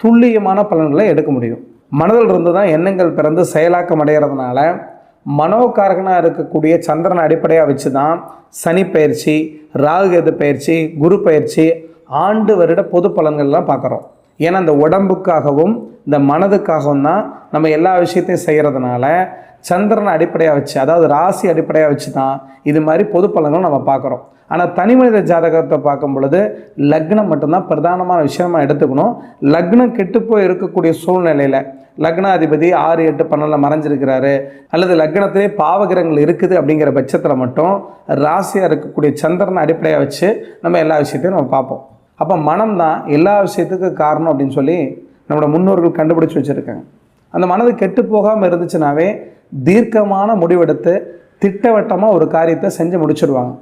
துல்லியமான பலன்களை எடுக்க முடியும். மனதில் இருந்து தான் எண்ணங்கள் பிறந்து செயலாக்கம் அடைகிறதுனால மனோகாரகனாக இருக்கக்கூடிய சந்திரனை அடிப்படையாக வச்சு தான் சனி பயிற்சி ராகுகேது பயிற்சி குரு பயிற்சி ஆண்டு வருட பொது பலன்கள்லாம் பார்க்குறோம். ஏன்னா இந்த உடம்புக்காகவும் இந்த மனதுக்காகவும் தான் நம்ம எல்லா விஷயத்தையும் செய்கிறதுனால சந்திரனை அடிப்படையாக வச்சு அதாவது ராசி அடிப்படையாக வச்சு தான் இது மாதிரி பொது பலன்கள் நம்ம பார்க்குறோம். ஆனால் தனி மனித ஜாதகத்தை பார்க்கும் பொழுது லக்னம் மட்டும்தான் பிரதானமான விஷயமா எடுத்துக்கணும். லக்னம் கெட்டுப்போய் இருக்கக்கூடிய சூழ்நிலையில் லக்னாதிபதி ஆறு எட்டு பன்னெண்டில் மறைஞ்சிருக்கிறாரு. அல்லது லக்னத்திலே பாவகிரகங்கள் இருக்குது அப்படிங்கிற பட்சத்தில் மட்டும் ராசியாக இருக்கக்கூடிய சந்திரனை அடிப்படையாக வச்சு நம்ம எல்லா விஷயத்தையும் நம்ம பார்ப்போம். அப்போ மனம் தான் எல்லா விஷயத்துக்கும் காரணம் அப்படின்னு சொல்லி நம்மளோட முன்னோர்கள் கண்டுபிடிச்சி வச்சுருக்காங்க. அந்த மனது கெட்டு போகாமல் இருந்துச்சுனாவே தீர்க்கமான முடிவெடுத்து திட்டவட்டமாக ஒரு காரியத்தை செஞ்சு முடிச்சிடுவாங்க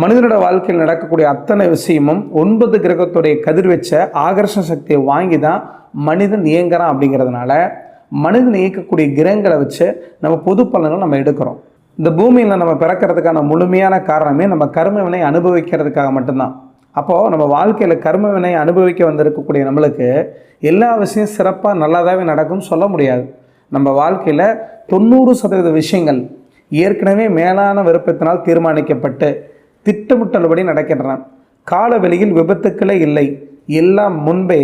மனிதனோட வாழ்க்கையில் நடக்கக்கூடிய அத்தனை விஷயமும் ஒன்பது கிரகத்துடைய கதிர்வச்ச ஆகர்ஷண சக்தியை வாங்கி தான் மனிதன் இயங்குறான் அப்படிங்கிறதுனால மனிதன் இயக்கக்கூடிய கிரகங்களை வச்சு நம்ம பொது பலன்கள் நம்ம எடுக்கிறோம். இந்த பூமியில் நம்ம பிறக்கிறதுக்கான முழுமையான காரணமே நம்ம கர்மவினை அனுபவிக்கிறதுக்காக மட்டும்தான். அப்போது நம்ம வாழ்க்கையில் கர்ம வினை அனுபவிக்க வந்திருக்கக்கூடிய நம்மளுக்கு எல்லா விஷயம் சிறப்பாக நல்லதாகவே நடக்கும்னு சொல்ல முடியாது. நம்ம வாழ்க்கையில் தொண்ணூறு சதவீத விஷயங்கள் ஏற்கனவே மேலான விருப்பத்தினால் தீர்மானிக்கப்பட்டு திட்டமிட்டபடி நடக்கின்றன. காலவெளியில் விபத்துக்களே இல்லை. எல்லாம் முன்பே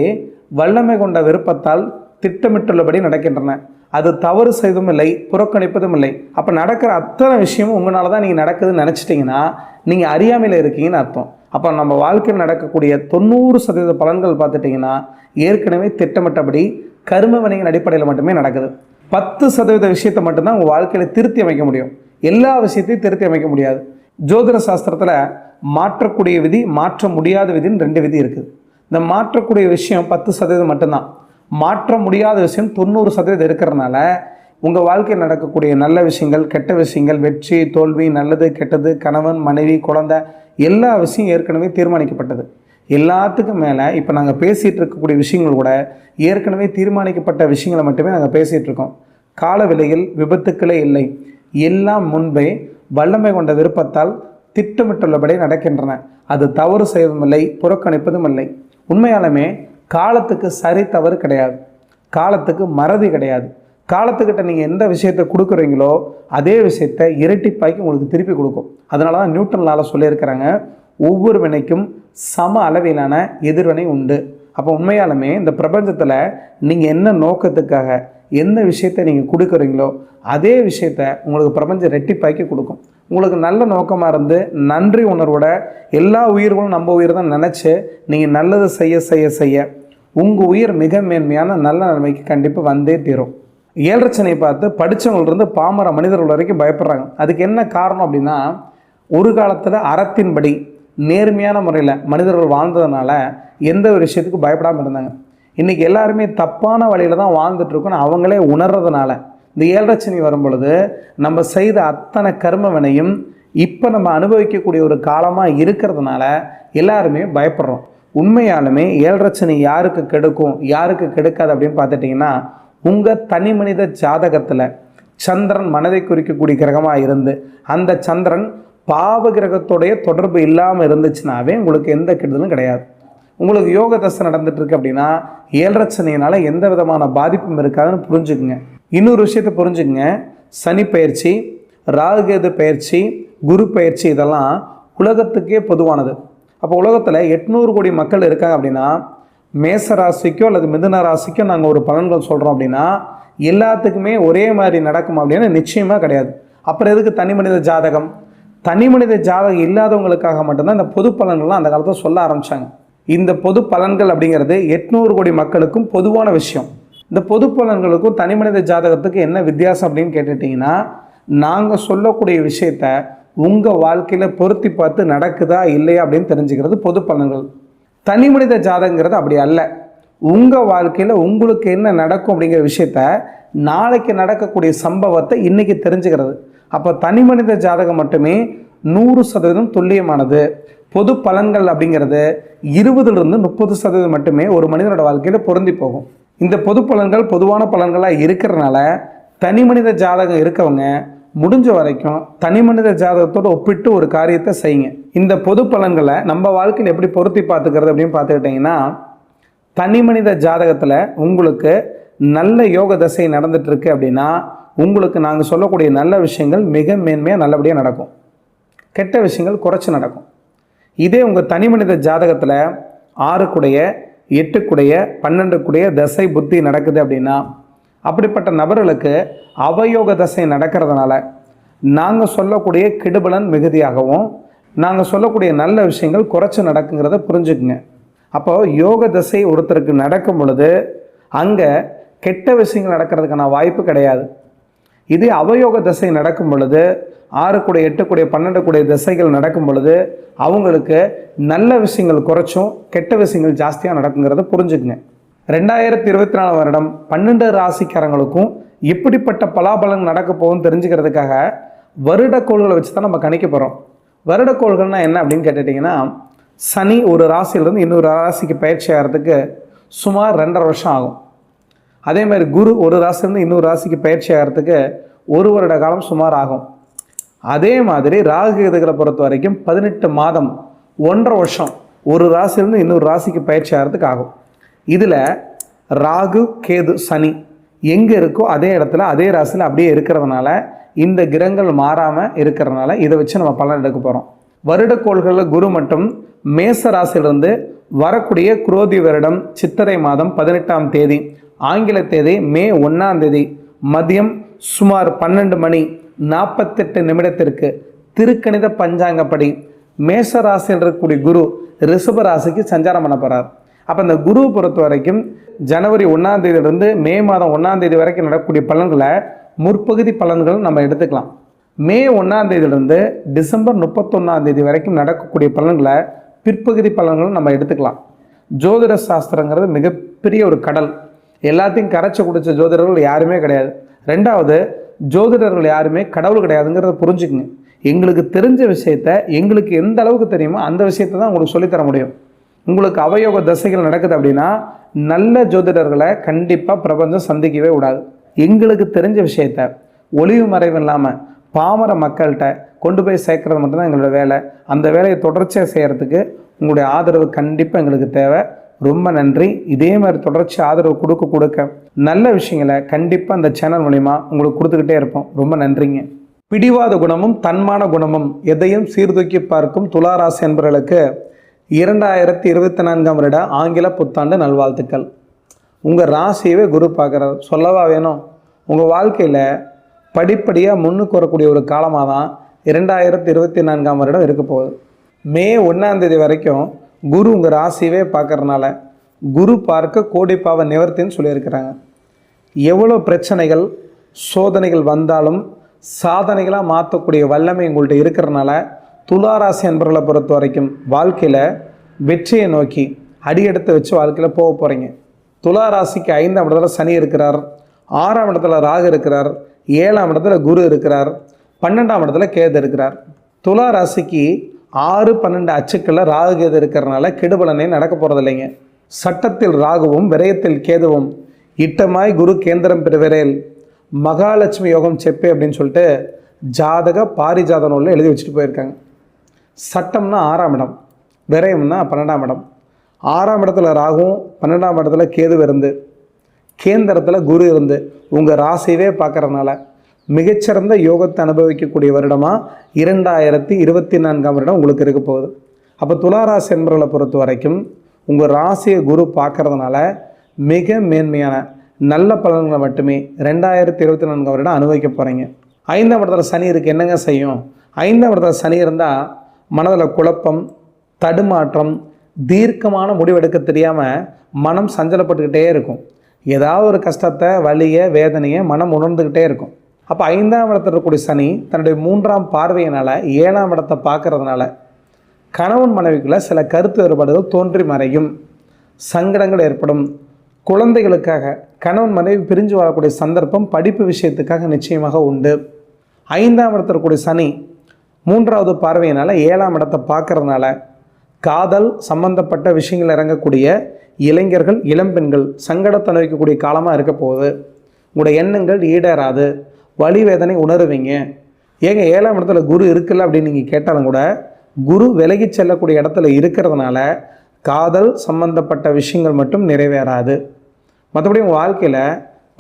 வல்லமை கொண்ட விருப்பத்தால் திட்டமிட்டுள்ளபடி நடக்கின்றன. அது தவறு செய்வதும் இல்லை புறக்கணிப்பதும் இல்லை. அப்போ நடக்கிற அத்தனை விஷயமும் உங்களால் தான் நீங்கள் நடக்குதுன்னு நினச்சிட்டிங்கன்னா நீங்கள் அறியாமையில் இருக்கீங்கன்னு அர்த்தம். அப்போ நம்ம வாழ்க்கையில் நடக்கக்கூடிய தொண்ணூறு சதவீத பலன்கள் பார்த்துட்டிங்கன்னா ஏற்கனவே திட்டமிட்டபடி கரும வினையின் அடிப்படையில் மட்டுமே நடக்குது. பத்து சதவீத விஷயத்தை மட்டும்தான் உங்கள் வாழ்க்கையில் திருத்தி அமைக்க முடியும். எல்லா விஷயத்தையும் திருத்தி அமைக்க முடியாது. ஜோதிட சாஸ்திரத்தில் மாற்றக்கூடிய விதி மாற்ற முடியாத விதின்னு ரெண்டு விதி இருக்குது. இந்த மாற்றக்கூடிய விஷயம் பத்து சதவீதம் மட்டும்தான். மாற்ற முடியாத விஷயம் தொண்ணூறு சதவீதம் இருக்கிறதுனால உங்கள் வாழ்க்கையில் நடக்கக்கூடிய நல்ல விஷயங்கள் கெட்ட விஷயங்கள் வெற்றி தோல்வி நல்லது கெட்டது கணவன் மனைவி குழந்தை எல்லா விஷயம் ஏற்கனவே தீர்மானிக்கப்பட்டது. எல்லாத்துக்கும் மேலே இப்போ நாங்கள் பேசிகிட்டு இருக்கக்கூடிய விஷயங்கள் கூட ஏற்கனவே தீர்மானிக்கப்பட்ட விஷயங்களை மட்டுமே நாங்கள் பேசிகிட்டு இருக்கோம். கால விலையில் விபத்துக்களே இல்லை. எல்லாம் முன்பே வல்லமை கொண்ட விருப்பத்தால் திட்டமிட்டுள்ளபடி நடக்கின்றன. அது தவறு செய்வதும் இல்லை புறக்கணிப்பதும் இல்லை. உண்மையாலுமே காலத்துக்கு சரி தவறு கிடையாது. காலத்துக்கு மறதி கிடையாது. காலத்துக்கிட்ட நீங்கள் எந்த விஷயத்தை கொடுக்குறீங்களோ அதே விஷயத்தை இரட்டிப்பாக்கி உங்களுக்கு திருப்பி கொடுக்கும். அதனால தான் நியூட்டன்லால் சொல்லியிருக்கிறாங்க ஒவ்வொரு வினைக்கும் சம அளவிலான எதிர்வினை உண்டு. அப்போ உண்மையாலுமே இந்த பிரபஞ்சத்தில் நீங்கள் என்ன நோக்கத்துக்காக எந்த விஷயத்தை நீங்கள் கொடுக்குறீங்களோ அதே விஷயத்த உங்களுக்கு பிரபஞ்சம் ரெட்டிப்பாக்கி கொடுக்கும். உங்களுக்கு நல்ல நோக்கமாக இருந்து நன்றி உணர்வோட எல்லா உயிர்களும் நம்ம உயிர் தான் நினச்சி நீங்கள் நல்லது செய்ய செய்ய செய்ய உங்கள் உயிர் மிக மேன்மையான நல்ல நிலைமைக்கு கண்டிப்பாக வந்தே தீரும். ஏழரச்சனையை பார்த்து படித்தவங்கள்ருந்து பாமர மனிதர்கள் வரைக்கும் பயப்படுறாங்க. அதுக்கு என்ன காரணம் அப்படின்னா ஒரு காலத்தில் அறத்தின்படி நேர்மையான முறையில் மனிதர்கள் வாழ்ந்ததுனால எந்த ஒரு விஷயத்துக்கும் பயப்படாமல் இருந்தாங்க. இன்றைக்கி எல்லாருமே தப்பான வழியில் தான் வாழ்ந்துட்டுருக்கோன்னு அவங்களே உணர்றதுனால இந்த ஏழரச்சனி வரும் பொழுது நம்ம செய்த அத்தனை கர்ம வினையும் இப்போ நம்ம அனுபவிக்கக்கூடிய ஒரு காலமாக இருக்கிறதுனால எல்லாருமே பயப்படுறோம். உண்மையாலுமே ஏழரச்சனி யாருக்கு கெடுக்கும் யாருக்கு கெடுக்காது அப்படின்னு பார்த்துட்டிங்கன்னா உங்கள் தனி மனித ஜாதகத்தில் சந்திரன் மனதை குறிக்கக்கூடிய கிரகமாக இருந்து அந்த சந்திரன் பாவ கிரகத்தோடைய தொடர்பு இல்லாமல் இருந்துச்சுனாவே உங்களுக்கு எந்த கெடுதலும் கிடையாது. உங்களுக்கு யோக தசை நடந்துட்டுருக்கு அப்படின்னா ஏழரச்சனையினால எந்த விதமான பாதிப்பும் இருக்காதுன்னு புரிஞ்சுக்குங்க. இன்னொரு விஷயத்தை புரிஞ்சுக்குங்க. சனி பயிற்சி ராகுகேது பயிற்சி குரு பயிற்சி இதெல்லாம் உலகத்துக்கே பொதுவானது. அப்போ உலகத்தில் எட்நூறு கோடி மக்கள் இருக்காங்க அப்படின்னா மேச ராசிக்கோ அல்லது மிதுன ராசிக்கோ நாங்கள் ஒரு பலன்கள் சொல்கிறோம் அப்படின்னா எல்லாத்துக்குமே ஒரே மாதிரி நடக்கும் அப்படின்னு நிச்சயமாக கிடையாது. அப்புறம் எதுக்கு தனி மனித ஜாதகம்? தனி மனித ஜாதகம் இல்லாதவங்களுக்காக மட்டும்தான் இந்த பொது பலன்கள்லாம் அந்த காலத்தில் சொல்ல ஆரம்பித்தாங்க இந்த பொது பலன்கள் அப்படிங்கிறது எட்நூறு கோடி மக்களுக்கும் பொதுவான விஷயம். இந்த பொது பலன்களுக்கும் தனி மனித ஜாதகத்துக்கு என்ன வித்தியாசம் அப்படின்னு கேட்டுட்டிங்கன்னா நாங்கள் சொல்லக்கூடிய விஷயத்த உங்கள் வாழ்க்கையில் பொருத்தி பார்த்து நடக்குதா இல்லையா அப்படின்னு தெரிஞ்சுக்கிறது பொது பலன்கள். தனி மனித ஜாதகங்கிறது அப்படி அல்ல. உங்கள் வாழ்க்கையில் உங்களுக்கு என்ன நடக்கும் அப்படிங்கிற விஷயத்த நாளைக்கு நடக்கக்கூடிய சம்பவத்தை இன்றைக்கி தெரிஞ்சுக்கிறது. அப்போ தனி மனித ஜாதகம் மட்டுமே நூறு சதவீதம் துல்லியமானது. பொது பலன்கள் அப்படிங்கிறது இருபதுலேருந்து முப்பது சதவீதம் மட்டுமே ஒரு மனிதனோட வாழ்க்கையில் பொருந்தி போகும். இந்த பொது பலன்கள் பொதுவான பலன்களாக இருக்கிறனால தனி மனித ஜாதகம் இருக்கவங்க முடிஞ்ச வரைக்கும் தனி மனித ஜாதகத்தோடு ஒப்பிட்டு ஒரு காரியத்தை செய்யுங்க. இந்த பொது பலன்களை நம்ம வாழ்க்கையில் எப்படி பொருத்தி பார்த்துக்கிறது அப்படின்னு பார்த்துக்கிட்டிங்கன்னா தனி மனித ஜாதகத்தில் உங்களுக்கு நல்ல யோக தசை நடந்துகிட்ருக்கு அப்படின்னா உங்களுக்கு நாங்கள் சொல்லக்கூடிய நல்ல விஷயங்கள் மிக மேன்மையாக நல்லபடியாக நடக்கும். கெட்ட விஷயங்கள் குறைச்சி நடக்கும். இதே உங்கள் தனி மனித ஜாதகத்தில் ஆறுக்குடைய எட்டுக்குடைய பன்னெண்டுக்குடைய தசை புத்தி நடக்குது அப்படின்னா அப்படிப்பட்ட நபர்களுக்கு அவயோக தசை நடக்கிறதுனால நாங்கள் சொல்லக்கூடிய கெடுபலன் மிகுதியாகவும் நாங்கள் சொல்லக்கூடிய நல்ல விஷயங்கள் குறைச்சி நடக்குங்கிறத புரிஞ்சுக்குங்க. அப்போது யோக தசை ஒருத்தருக்கு நடக்கும் பொழுது அங்கே கெட்ட விஷயங்கள் நடக்கிறதுக்கான வாய்ப்பு கிடையாது. இதே அவயோக தசை நடக்கும் பொழுது ஆறு கூட எட்டு கூட பன்னெண்டு கூட திசைகள் நடக்கும் பொழுது அவங்களுக்கு நல்ல விஷயங்கள் குறைச்சும் கெட்ட விஷயங்கள் ஜாஸ்தியாக நடக்குங்கிறத புரிஞ்சுக்குங்க. ரெண்டாயிரத்தி இருபத்தி நாலு வருடம் பன்னெண்டு ராசிக்காரங்களுக்கும் எப்படிப்பட்ட பலாபலன் நடக்க போகும்னு தெரிஞ்சுக்கிறதுக்காக வருட கோள்களை வச்சு தான் நம்ம கணிக்க போகிறோம் வருடக்கோள்கள்னால் என்ன அப்படின்னு கேட்டுட்டிங்கன்னா சனி ஒரு ராசியிலேருந்து இன்னொரு ராசிக்கு பயிற்சி ஆகிறதுக்கு சுமார் ரெண்டரை வருஷம் ஆகும். அதே மாதிரி குரு ஒரு ராசிலேருந்து இன்னொரு ராசிக்கு பயிற்சி ஆகிறதுக்கு ஒரு வருட காலம் சுமார் ஆகும். அதே மாதிரி ராகு கேதுகளை பொறுத்த வரைக்கும் பதினெட்டு மாதம் ஒன்றரை வருஷம் ஒரு ராசிலேருந்து இன்னொரு ராசிக்கு பயிற்சி ஆகிறதுக்கு ஆகும். இதில் ராகு கேது சனி எங்கே இருக்கோ அதே இடத்துல அதே ராசியில் அப்படியே இருக்கிறதுனால இந்த கிரகங்கள் மாறாமல் இருக்கிறனால இதை வச்சு நம்ம பலன் எடுக்க போகிறோம் வருடக்கோள்களில் குரு மட்டும் மேச ராசியிலிருந்து வரக்கூடிய குரோதி வருடம் சித்திரை மாதம் பதினெட்டாம் தேதி ஆங்கில தேதி மே ஒன்றாம் தேதி மதியம் சுமார் பன்னெண்டு மணி நாற்பத்தெட்டு நிமிடத்திற்கு திருக்கணித பஞ்சாங்கப்படி மேச ராசியில் இருக்கக்கூடிய குரு ரிஷப ராசிக்கு சஞ்சாரம் பண்ண போகிறார் அப்போ இந்த குரு பொறுத்த வரைக்கும் ஜனவரி ஒன்றாம் தேதியிலிருந்து மே மாதம் ஒன்றாம் தேதி வரைக்கும் நடக்கக்கூடிய பலன்களை முற்பகுதி பலன்கள் நம்ம எடுத்துக்கலாம். மே ஒன்றாம் தேதியிலிருந்து டிசம்பர் முப்பத்தொன்னாம் தேதி வரைக்கும் நடக்கக்கூடிய பலன்களை பிற்பகுதி பலன்களும் நம்ம எடுத்துக்கலாம். ஜோதிட சாஸ்திரங்கிறது மிகப்பெரிய ஒரு கடல். எல்லாத்தையும் கரைச்சி குடித்த ஜோதிடர்கள் யாருமே கிடையாது. ரெண்டாவது ஜோதிடர்கள் யாருமே கடவுள் கிடையாதுங்கிறத புரிஞ்சுக்குங்க. எங்களுக்கு தெரிஞ்ச விஷயத்த எங்களுக்கு எந்த அளவுக்கு தெரியுமோ அந்த விஷயத்தை தான் உங்களுக்கு சொல்லித்தர முடியும். உங்களுக்கு அவயோக தசைகள் நடக்குது அப்படின்னா நல்ல ஜோதிடர்களை கண்டிப்பாக பிரபஞ்சம் சந்திக்கவே விடாது எங்களுக்கு தெரிஞ்ச விஷயத்த ஒளிவு மறைவு இல்லாமல் பாமர மக்கள்கிட்ட கொண்டு போய் சேர்க்கறது மட்டும்தான் எங்களோட வேலை. அந்த வேலையை தொடர்ச்சியாக செய்கிறதுக்கு உங்களுடைய ஆதரவு கண்டிப்பாக எங்களுக்கு தேவை. ரொம்ப நன்றி. இதே மாதிரி தொடர்ச்சி ஆதரவு கொடுக்க கொடுக்க நல்ல விஷயங்களை கண்டிப்பாக அந்த சேனல் மூலிமா உங்களுக்கு கொடுத்துக்கிட்டே இருப்போம். ரொம்ப நன்றிங்க. பிடிவாத குணமும் தன்மான குணமும் எதையும் சீர்தூக்கி பார்க்கும் துளாராசி என்பவர்களுக்கு இரண்டாயிரத்தி இருபத்தி நான்காம் வருட ஆங்கில புத்தாண்டு நல்வாழ்த்துக்கள். உங்கள் ராசியவே குரு பார்க்குறார். சொல்லவா வேணும்? உங்கள் வாழ்க்கையில் படிப்படியாக முன்னுக்கு வரக்கூடிய ஒரு காலமாக தான் இரண்டாயிரத்தி இருபத்தி நான்காம் வருடம் இருக்க போகுது. மே ஒன்றாந்தேதி வரைக்கும் குரு உங்கள் ராசியவே பார்க்கறனால குரு பார்க்க கோடி நிவர்த்தின்னு சொல்லியிருக்கிறாங்க. எவ்வளோ பிரச்சனைகள் சோதனைகள் வந்தாலும் சாதனைகளாக மாற்றக்கூடிய வல்லமை உங்கள்கிட்ட இருக்கிறனால துளாராசி என்பவர்களை பொறுத்த வரைக்கும் வாழ்க்கையில் வெற்றியை நோக்கி அடியெடுத்து வச்சு வாழ்க்கையில் போக போகிறீங்க துலா ராசிக்கு ஐந்தாம் இடத்துல சனி இருக்கிறார் ஆறாம் இடத்துல ராகு இருக்கிறார் ஏழாம் இடத்துல குரு இருக்கிறார் பன்னெண்டாம் இடத்துல கேது இருக்கிறார். துலா ராசிக்கு ஆறு பன்னெண்டு அச்சுக்களில் ராகு கேது இருக்கிறனால கெடுபலனே நடக்க போகிறதில்லைங்க சட்டத்தில் ராகுவும் விரயத்தில் கேதுவும். இட்டமாய் குரு கேந்திரம் பெறுவரேல். மகாலட்சுமி யோகம் செப்பே அப்படின்னு சொல்லிட்டு ஜாதக பாரிஜாத நூலில் எழுதி வச்சுட்டு போயிருக்காங்க. சட்டம்னா ஆறாம் இடம் விரயம்னா பன்னெண்டாம் இடம். ஆறாம் இடத்துல ராகுவும் பன்னெண்டாம் இடத்துல கேது இருந்து கேந்திரத்தில் குரு இருந்து உங்கள் ராசியவே பார்க்கறதுனால மிகச்சிறந்த யோகத்தை அனுபவிக்கக்கூடிய வருடமாக இரண்டாயிரத்தி இருபத்தி நான்காம் வருடம் உங்களுக்கு இருக்க போகுது. அப்போ துளாராசி என்பவர்களை பொறுத்த வரைக்கும் உங்கள் ராசியை குரு பார்க்கறதுனால மிக மேன்மையான நல்ல பலன்களை மட்டுமே ரெண்டாயிரத்தி இருபத்தி நான்காம் வருடம் அனுபவிக்க போகிறீங்க ஐந்தாம் இடத்துல சனி இருக்குது என்னங்க செய்யும்? ஐந்தாம் இடத்துல சனி இருந்தால் மனதில் குழப்பம் தடுமாற்றம் தீர்க்கமான முடிவெடுக்க தெரியாமல் மனம் சஞ்சலப்பட்டுக்கிட்டே இருக்கும். ஏதாவது ஒரு கஷ்டத்தை வலியை வேதனையை மனம் உணர்ந்துக்கிட்டே இருக்கும். அப்போ ஐந்தாம் இடத்துல இருக்கக்கூடிய சனி தன்னுடைய மூன்றாம் பார்வையினால் ஏழாம் இடத்தை பார்க்கறதுனால கணவன் மனைவிக்குள்ள சில கருத்து வேறுபாடுகள் தோன்றி மறையும். சங்கடங்கள் ஏற்படும். குழந்தைகளுக்காக கணவன் மனைவி பிரிஞ்சு வாழக்கூடிய சந்தர்ப்பம் படிப்பு விஷயத்துக்காக நிச்சயமாக உண்டு. ஐந்தாம் இடத்துல இருக்கக்கூடிய சனி மூன்றாவது பார்வையினால் ஏழாம் இடத்தை பார்க்கறதுனால காதல் சம்பந்தப்பட்ட விஷயங்கள் இறங்கக்கூடிய இளைஞர்கள் இளம்பெண்கள் சங்கடத்தை அனுபவிக்கக்கூடிய காலமாக இருக்க போகுது. உங்களோட எண்ணங்கள் ஈடேறாது. வலி வேதனை உணருவீங்க. ஏங்க ஏழாம் இடத்துல குரு இருக்குல்ல அப்படின்னு நீங்கள் கேட்டாலும் கூட குரு விலகி செல்லக்கூடிய இடத்துல இருக்கிறதுனால காதல் சம்பந்தப்பட்ட விஷயங்கள் மட்டும் நிறைவேறாது. மற்றபடி உங்கள் வாழ்க்கையில்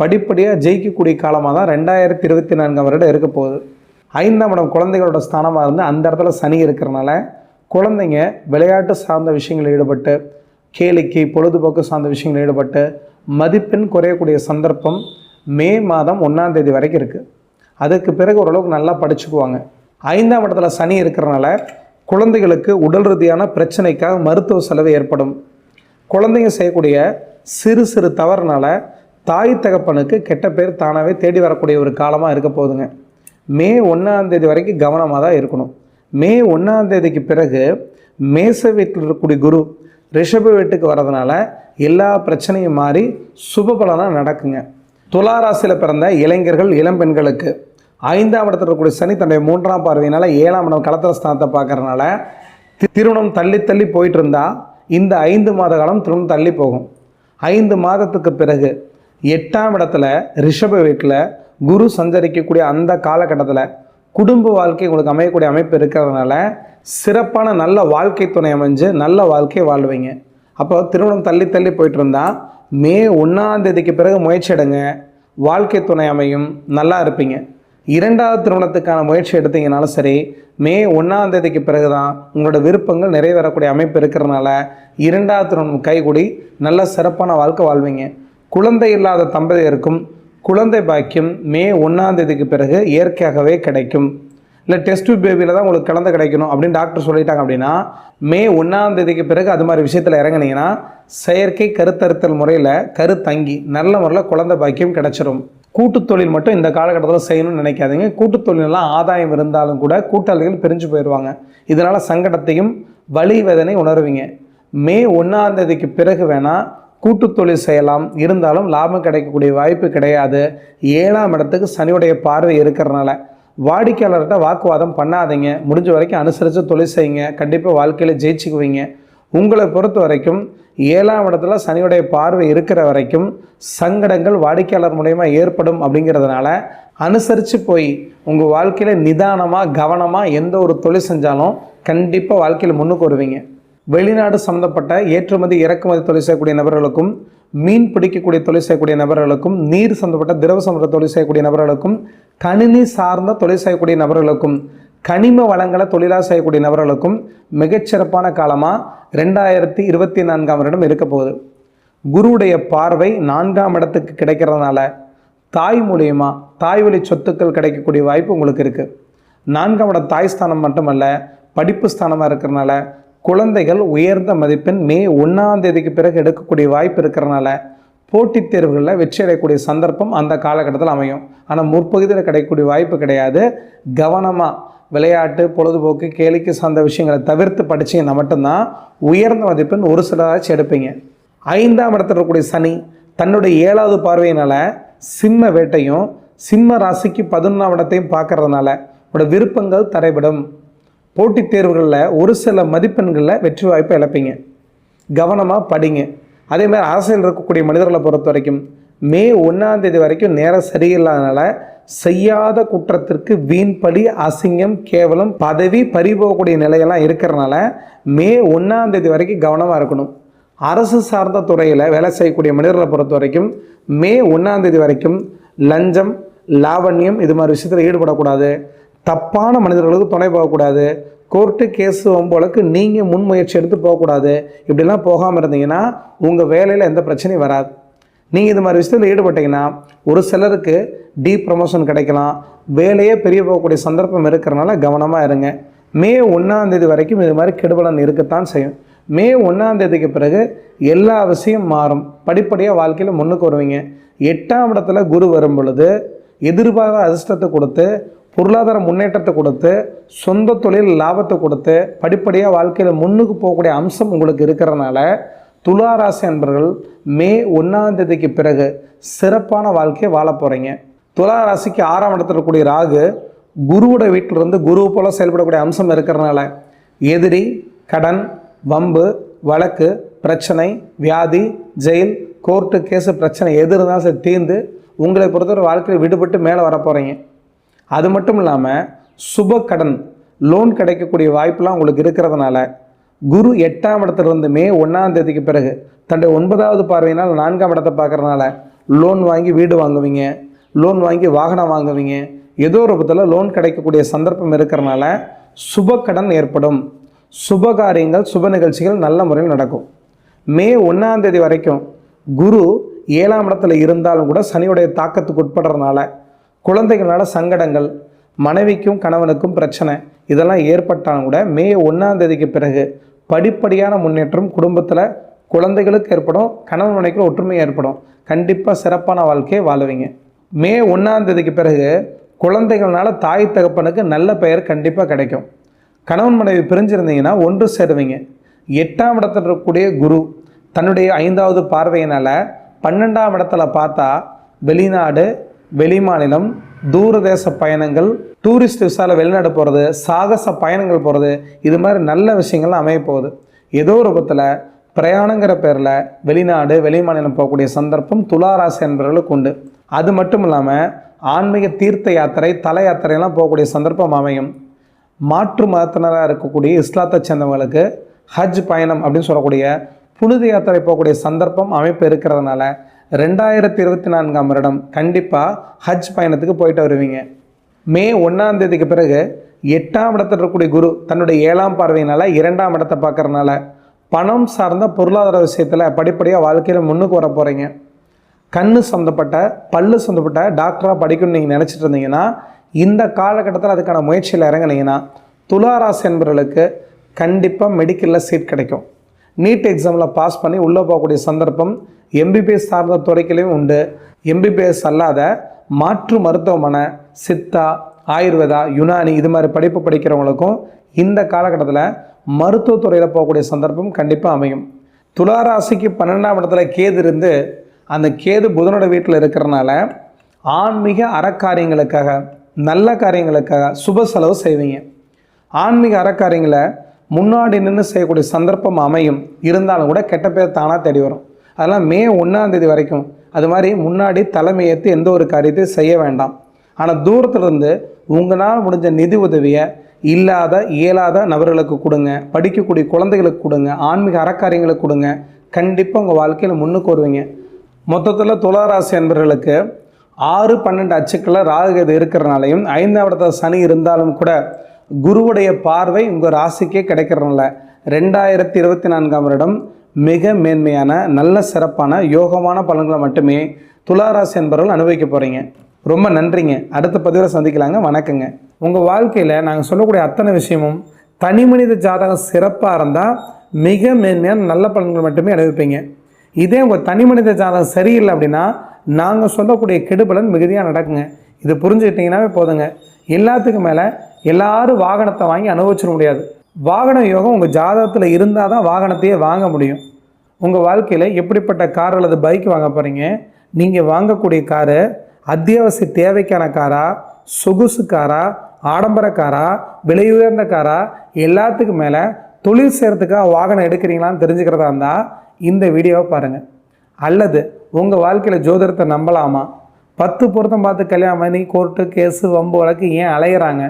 படிப்படியாக ஜெயிக்கக்கூடிய காலமாக தான் ரெண்டாயிரத்தி இருபத்தி நான்காம் வருடம் இருக்க போகுது. ஐந்தாம் இடம் குழந்தைகளோட ஸ்தானமாக இருந்து அந்த இடத்துல சனி இருக்கிறனால குழந்தைங்க விளையாட்டு சார்ந்த விஷயங்களில் ஈடுபட்டு கேளிக்கை பொழுதுபோக்கு சார்ந்த விஷயங்களில் ஈடுபட்டு மதிப்பெண் குறையக்கூடிய சந்தர்ப்பம் மே மாதம் ஒன்றாம் தேதி வரைக்கும் இருக்குது அதுக்கு பிறகு ஓரளவுக்கு நல்லா படிச்சுக்குவாங்க. ஐந்தாம் இடத்துல சனி இருக்கிறனால குழந்தைகளுக்கு உடல் ரீதியான பிரச்சனைக்காக மருத்துவ செலவு ஏற்படும். குழந்தைங்க செய்யக்கூடிய சிறு சிறு தவறுனால தாய் தகப்பனுக்கு கெட்ட பேர் தானாகவே தேடி வரக்கூடிய ஒரு காலமாக இருக்க போகுதுங்க. மே ஒன்றாம் தேதி வரைக்கும் கவனமாக தான் இருக்கணும். மே ஒன்றாம் தேதிக்கு பிறகு மேச வீட்டில் இருக்கக்கூடிய குரு ரிஷப வீட்டுக்கு வர்றதுனால எல்லா பிரச்சனையும் மாறி சுபபலனாக நடக்குங்க. துளாராசியில் பிறந்த இளைஞர்கள் இளம்பெண்களுக்கு ஐந்தாம் இடத்துல இருக்கக்கூடிய சனி தன்னுடைய மூன்றாம் பார்வையினால் ஏழாம் இடம் கலத்திர ஸ்தானத்தை பார்க்கறதுனால தி- திருமணம் தள்ளி தள்ளி போயிட்டு இருந்தால் இந்த ஐந்து மாத காலம் திருமணம் தள்ளி போகும். ஐந்து மாதத்துக்கு பிறகு எட்டாம் இடத்துல ரிஷப வீட்டில் குரு சஞ்சரிக்கக்கூடிய அந்த காலகட்டத்தில் குடும்ப வாழ்க்கை உங்களுக்கு அமையக்கூடிய அமைப்பு இருக்கிறதுனால சிறப்பான நல்ல வாழ்க்கை துணை அமைஞ்சு நல்ல வாழ்க்கை வாழ்வீங்க. அப்போ திருமணம் தள்ளி தள்ளி போயிட்டு இருந்தால் மே ஒன்றாம் தேதிக்கு பிறகு முயற்சி எடுங்க. வாழ்க்கை துணை அமையும் நல்லா இருப்பீங்க. இரண்டாவது திருமணத்துக்கான முயற்சி எடுத்தீங்கனாலும் சரி மே ஒன்றாம் தேதிக்கு பிறகு தான் உங்களோட விருப்பங்கள் நிறைவேறக்கூடிய அமைப்பு இருக்கிறதுனால இரண்டாவது திருமணம் கைகூடி நல்ல சிறப்பான வாழ்க்கை வாழ்வீங்க. குழந்தை இல்லாத தம்பதியருக்கும் குழந்தை பாக்கியம் மே ஒன்றாம் தேதிக்கு பிறகு இயற்கையாகவே கிடைக்கும். இல்லை டெஸ்ட் பேபியில் தான் உங்களுக்கு கலந்து கிடைக்கணும் அப்படின்னு டாக்டர் சொல்லிட்டாங்க அப்படின்னா மே ஒன்றாம் தேதிக்கு பிறகு அது மாதிரி விஷயத்தில் இறங்குனீங்கன்னா செயற்கை கருத்தறுத்தல் முறையில் கரு தங்கி நல்ல முறையில் குழந்தை பாக்கியம் கிடைச்சிரும். கூட்டுத் தொழில் மட்டும் இந்த காலகட்டத்தில் செய்யணும்னு நினைக்காதீங்க. கூட்டுத் தொழிலெல்லாம் ஆதாயம் இருந்தாலும் கூட கூட்டாளிகள் பிரிஞ்சு போயிடுவாங்க இதனால் சங்கடத்தையும் வலி வேதனை உணர்வீங்க. மே ஒன்றாம் தேதிக்கு பிறகு வேணால் கூட்டு தொழில் செய்யலாம். இருந்தாலும் லாபம் கிடைக்கக்கூடிய வாய்ப்பு கிடையாது. ஏழாம் இடத்துக்கு சனியுடைய பார்வை இருக்கிறனால வாடிக்கையாளர்கிட்ட வாக்குவாதம் பண்ணாதீங்க. முடிஞ்ச வரைக்கும் அனுசரித்து தொழில் செய்யுங்க. கண்டிப்பாக வாழ்க்கையில் ஜெயிச்சுக்குவீங்க. உங்களை பொறுத்த வரைக்கும் ஏழாம் இடத்துல சனியுடைய பார்வை இருக்கிற வரைக்கும் சங்கடங்கள் வாடிக்கையாளர் மூலயமா ஏற்படும் அப்படிங்கிறதுனால அனுசரித்து போய் உங்கள் வாழ்க்கையில் நிதானமாக கவனமாக எந்த ஒரு தொழில் செஞ்சாலும் கண்டிப்பாக வாழ்க்கையில் முன்னுக்கு வருவீங்க. வெளிநாடு சம்மந்தப்பட்ட ஏற்றுமதி இறக்குமதி தொழில் செய்யக்கூடிய நபர்களுக்கும் மீன் பிடிக்கக்கூடிய தொழில் செய்யக்கூடிய நபர்களுக்கும் நீர் சம்மந்தப்பட்ட திரவ சம்பந்த தொழில் செய்யக்கூடிய நபர்களுக்கும் கணினி சார்ந்த தொழில் செய்யக்கூடிய நபர்களுக்கும் கனிம வளங்களை தொழிலாக செய்யக்கூடிய நபர்களுக்கும் மிகச்சிறப்பான காலமாக ரெண்டாயிரத்தி இருபத்தி நான்காம் வருடம் இருக்க போகுது. குருவுடைய பார்வை நான்காம் இடத்துக்கு கிடைக்கிறதுனால தாய் மூலியமாக தாய் வழி சொத்துக்கள் கிடைக்கக்கூடிய வாய்ப்பு உங்களுக்கு இருக்குது நான்காம் இடம் தாய் ஸ்தானம் மட்டுமல்ல படிப்பு ஸ்தானமாக இருக்கிறனால குழந்தைகள் உயர்ந்த மதிப்பெண் மே ஒன்றாம் தேதிக்கு பிறகு எடுக்கக்கூடிய வாய்ப்பு இருக்கிறனால போட்டித் தேர்வுகளில் வெற்றி அடையக்கூடிய சந்தர்ப்பம் அந்த காலகட்டத்தில் அமையும். ஆனால் முற்பகுதியில் கிடைக்கக்கூடிய வாய்ப்பு கிடையாது. கவனமாக விளையாட்டு பொழுதுபோக்கு கேளிக்கை சார்ந்த விஷயங்களை தவிர்த்து படிச்சீங்கன்னா மட்டும்தான் உயர்ந்த மதிப்பெண் ஒரு சிலராச்சும் எடுப்பீங்க. ஐந்தாம் இடத்துல இருக்கக்கூடிய சனி தன்னுடைய ஏழாவது பார்வையினால் சிம்ம வேட்டையும் சிம்ம ராசிக்கு பதினொன்றாம் இடத்தையும் பார்க்கறதுனால உங்களோட விருப்பங்கள் தடைபடும் போட்டித் தேர்வுகளில் ஒரு சில மதிப்பெண்களில் வெற்றி வாய்ப்பை இழப்பீங்க. கவனமாக படிங்க. அதே மாதிரி அரசியல் இருக்கக்கூடிய மனிதர்களை பொறுத்த வரைக்கும் மே ஒன்றாம் தேதி வரைக்கும் நேரம் சரியில்லாதனால செய்யாத குற்றத்திற்கு வீண்படி அசிங்கம் கேவலம் பதவி பறிபோகக்கூடிய நிலையெல்லாம் இருக்கிறனால மே ஒன்றாம் தேதி வரைக்கும் கவனமாக இருக்கணும். அரசு சார்ந்த துறையில் வேலை செய்யக்கூடிய மனிதர்களை பொறுத்த வரைக்கும் மே ஒன்றாம் தேதி வரைக்கும் லஞ்சம் லாவண்யம் இது மாதிரி விஷயத்தில் ஈடுபடக்கூடாது. தப்பான மனிதர்களுக்கு துணை போகக்கூடாது. கோர்ட்டு கேஸ் வம்போலுக்கு நீங்கள் முன்முயற்சி எடுத்து போகக்கூடாது. இப்படிலாம் போகாமல் இருந்தீங்கன்னா உங்கள் வேலையில் எந்த பிரச்சனையும் வராது. நீங்கள் இது மாதிரி விஷயத்தில் ஈடுபட்டீங்கன்னா ஒரு சிலருக்கு டி ப்ரமோஷன் கிடைக்கலாம். வேலையே பெரிய போகக்கூடிய சந்தர்ப்பம் இருக்கிறனால கவனமாக இருங்க. மே ஒன்றாந்தேதி வரைக்கும் இது மாதிரி கெடுபலன் இருக்கத்தான் செய்யும். மே ஒன்றாந்தேதிக்கு பிறகு எல்லா விஷயம் மாறும். படிப்படியாக வாழ்க்கையில் முன்னுக்கு வருவீங்க. எட்டாம் இடத்துல குரு வரும் பொழுது எதிர்பாராத அதிர்ஷ்டத்தை கொடுத்து பொருளாதார முன்னேற்றத்தை கொடுத்து சொந்த தொழில் லாபத்தை கொடுத்து படிப்படியாக வாழ்க்கையில் முன்னுக்கு போகக்கூடிய அம்சம் உங்களுக்கு இருக்கிறனால துளாராசி அன்பர்கள் மே ஒன்றாம் தேதிக்கு பிறகு சிறப்பான வாழ்க்கையை வாழ போகிறீங்க துளாராசிக்கு ஆறாம் இடத்துல இருக்கக்கூடிய ராகு குருவோட வீட்டிலிருந்து குருவை போல் செயல்படக்கூடிய அம்சம் இருக்கிறனால எதிரி கடன் வம்பு வழக்கு பிரச்சனை வியாதி ஜெயில் கோர்ட்டு கேஸு பிரச்சனை எது இருந்தாலும் சரி தீர்ந்து உங்களை பொறுத்தவரை வாழ்க்கையில் விடுபட்டு மேலே வர போகிறீங்க அது மட்டும் இல்லாமல் சுப கடன் லோன் கிடைக்கக்கூடிய வாய்ப்பெலாம் உங்களுக்கு இருக்கிறதுனால குரு எட்டாம் இடத்துலேருந்து மே ஒன்றாம் தேதிக்கு பிறகு தன்னுடைய ஒன்பதாவது பார்வையினால் நான்காம் இடத்தை பார்க்குறதுனால லோன் வாங்கி வீடு வாங்குவீங்க லோன் வாங்கி வாகனம் வாங்குவீங்க. ஏதோ ஒரு விதத்தில் லோன் கிடைக்கக்கூடிய சந்தர்ப்பம் இருக்கிறனால சுப கடன் ஏற்படும். சுப காரியங்கள் சுப நிகழ்ச்சிகள் நல்ல முறையில் நடக்கும். மே ஒன்றாம் தேதி வரைக்கும் குரு ஏழாம் இடத்துல இருந்தாலும் கூட சனியுடைய தாக்கத்துக்கு உட்படுறதுனால குழந்தைகளால் சங்கடங்கள் மனைவிக்கும் கணவனுக்கும் பிரச்சனை இதெல்லாம் ஏற்பட்டாலும் கூட மே ஒன்றாம் தேதிக்கு பிறகு படிப்படியான முன்னேற்றம் குடும்பத்தில் குழந்தைகளுக்கு ஏற்படும் கணவன் மனைவிக்கு ஒற்றுமை ஏற்படும். கண்டிப்பாக சிறப்பான வாழ்க்கையை வாழுவீங்க. மே ஒன்றாம் தேதிக்கு பிறகு குழந்தைகள்னால தாய் தகப்பனுக்கு நல்ல பெயர் கண்டிப்பாக கிடைக்கும். கணவன் மனைவி பிரிஞ்சிருந்தீங்கன்னா ஒன்று சேருவீங்க. எட்டாம் இடத்துல இருக்கக்கூடிய குரு தன்னுடைய ஐந்தாவது பார்வையினால் பன்னெண்டாம் இடத்துல பார்த்தா வெளிநாடு வெளிமாநிலம் தூரதேச பயணங்கள் டூரிஸ்ட் விசாவில் வெளிநாடு போகிறது சாகச பயணங்கள் போகிறது இது மாதிரி நல்ல விஷயங்கள்லாம் அமைய போகுது. ஏதோ ஒரு பத்தில் பிரயாணங்கிற பேரில் வெளிநாடு வெளிமாநிலம் போகக்கூடிய சந்தர்ப்பம் துளாராசி என்பவர்களுக்கு உண்டு. அது மட்டும் இல்லாமல் ஆன்மீக தீர்த்த யாத்திரை தல யாத்திரையெல்லாம் போகக்கூடிய சந்தர்ப்பம் அமையும். மாற்று மதத்தினராக இருக்கக்கூடிய இஸ்லாத்தை சேர்ந்தவங்களுக்கு ஹஜ் பயணம் அப்படின்னு சொல்லக்கூடிய புனித யாத்திரை போகக்கூடிய சந்தர்ப்பம் அமைப்பு இருக்கிறதுனால ரெண்டாயிரத்தி இருபத்தி நான்காம் வருடம் கண்டிப்பாக ஹஜ் பயணத்துக்கு போயிட்டு வருவீங்க. மே ஒன்றாம் தேதிக்கு பிறகு எட்டாம் இடத்துல இருக்கக்கூடிய குரு தன்னுடைய ஏழாம் பார்வையினால் இரண்டாம் இடத்தை பார்க்கறனால பணம் சார்ந்த பொருளாதார விஷயத்தில் படிப்படியாக வாழ்க்கையில் முன்னுக்கு வர போகிறீங்க கண்ணு சொந்தப்பட்ட பல்லு சொந்தப்பட்ட டாக்டராக படிக்கணும்னு நீங்கள் நினச்சிட்டு இருந்தீங்கன்னா இந்த காலகட்டத்தில் அதுக்கான முயற்சியில் இறங்கினீங்கன்னா துளாராசி என்பவர்களுக்கு கண்டிப்பாக மெடிக்கலில் சீட் கிடைக்கும். நீட் எக்ஸாமில் பாஸ் பண்ணி உள்ளே போகக்கூடிய சந்தர்ப்பம் எம்பிபிஎஸ் சார்ந்த துறைகளையும் உண்டு. எம்பிபிஎஸ் அல்லாத மாற்று மருத்துவமனை சித்தா ஆயுர்வேதா யுனானி இது மாதிரி படிப்பு படிக்கிறவங்களுக்கும் இந்த காலகட்டத்தில் மருத்துவத்துறையில் போகக்கூடிய சந்தர்ப்பம் கண்டிப்பாக அமையும். துளாராசிக்கு பன்னெண்டாம் இடத்துல கேது இருந்து அந்த கேது புதனோட வீட்டில் இருக்கிறனால ஆன்மீக அறக்காரியங்களுக்காக நல்ல காரியங்களுக்காக சுப செலவு செய்வீங்க. ஆன்மீக அறக்காரியங்களை முன்னாடி நின்று செய்யக்கூடிய சந்தர்ப்பம் அமையும். இருந்தாலும் கூட கெட்ட பேர் தானாக தேடி வரும். அதெல்லாம் மே ஒன்றாந்தேதி வரைக்கும். அது மாதிரி முன்னாடி தலைமையேற்று எந்த ஒரு காரியத்தையும் செய்ய வேண்டாம். ஆனால் தூரத்துலேருந்து உங்களால் முடிஞ்ச நிதி உதவியை இல்லாத இயலாத நபர்களுக்கு கொடுங்க. படிக்கக்கூடிய குழந்தைகளுக்கு கொடுங்க. ஆன்மீக அறக்காரியங்களுக்கு கொடுங்க. கண்டிப்பாக உங்கள் வாழ்க்கையில் முன்னுக்கு வருவீங்க. மொத்தத்தில் துளாராசி என்பவர்களுக்கு ஆறு பன்னெண்டு அச்சுக்களில் ராகுகது இருக்கிறனாலையும் ஐந்தாம் இடத்துல சனி இருந்தாலும் கூட குருவுடைய பார்வை உங்கள் ராசிக்கே கிடைக்கிறனால. ரெண்டாயிரத்தி இருபத்தி நான்காம் வருடம் மிக மேன்மையான நல்ல சிறப்பான யோகமான பலன்களை மட்டுமே துளாராசி என்பவர்கள் அனுபவிக்க போகிறீங்க ரொம்ப நன்றிங்க. அடுத்த பதிவில் சந்திக்கலாங்க. வணக்கங்க. உங்கள் வாழ்க்கையில் நாங்கள் சொல்லக்கூடிய அத்தனை விஷயமும் தனி மனித ஜாதகம் சிறப்பாக இருந்தால் மிக மேன்மையான நல்ல பலன்கள் மட்டுமே அனுபவிப்பீங்க. இதே உங்கள் தனி மனித ஜாதகம் சரியில்லை அப்படின்னா நாங்கள் சொல்லக்கூடிய கெடுபலன் மிகுதியாக நடக்குங்க. இது புரிஞ்சுக்கிட்டிங்கன்னாவே போதுங்க. எல்லாத்துக்கும் மேலே எல்லாரும் வாகனத்தை வாங்கி அனுபவிச்சிட முடியாது. வாகன யோகம் உங்கள் ஜாதகத்தில் இருந்தால் தான் வாகனத்தையே வாங்க முடியும். உங்கள் வாழ்க்கையில் எப்படிப்பட்ட கார் அல்லது பைக் வாங்க போகிறீங்க நீங்கள் வாங்கக்கூடிய காரு அத்தியாவசிய தேவைக்கான காரா சொகுசு காரா ஆடம்பர காரா விலை உயர்ந்த காரா எல்லாத்துக்கும் மேலே தொழில் செய்கிறதுக்காக வாகனம் எடுக்கிறீங்களான்னு தெரிஞ்சுக்கிறதா இருந்தால் இந்த வீடியோவை பாருங்கள் அல்லது உங்கள் வாழ்க்கையில் ஜோதிடத்தை நம்பலாமா? பத்து பொருத்தம் பார்த்து கல்யாணம் பண்ணி கோர்ட்டு கேஸு வம்பு வழக்கு ஏன் அலையிறாங்க?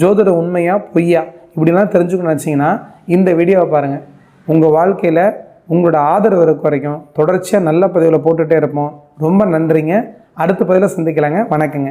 ஜோதிடம் உண்மையா பொய்யா? இப்படிலாம் தெரிஞ்சுக்கணும்னு நினச்சிங்கன்னா இந்த வீடியோவை பாருங்கள் உங்கள் வாழ்க்கையில் உங்களோட ஆதரவு இருக்க வரைக்கும் தொடர்ச்சியாக நல்ல பதிவில் போட்டுகிட்டே இருப்போம். ரொம்ப நன்றிங்க. அடுத்த பதிவில் சந்திக்கலாங்க. வணக்கங்க.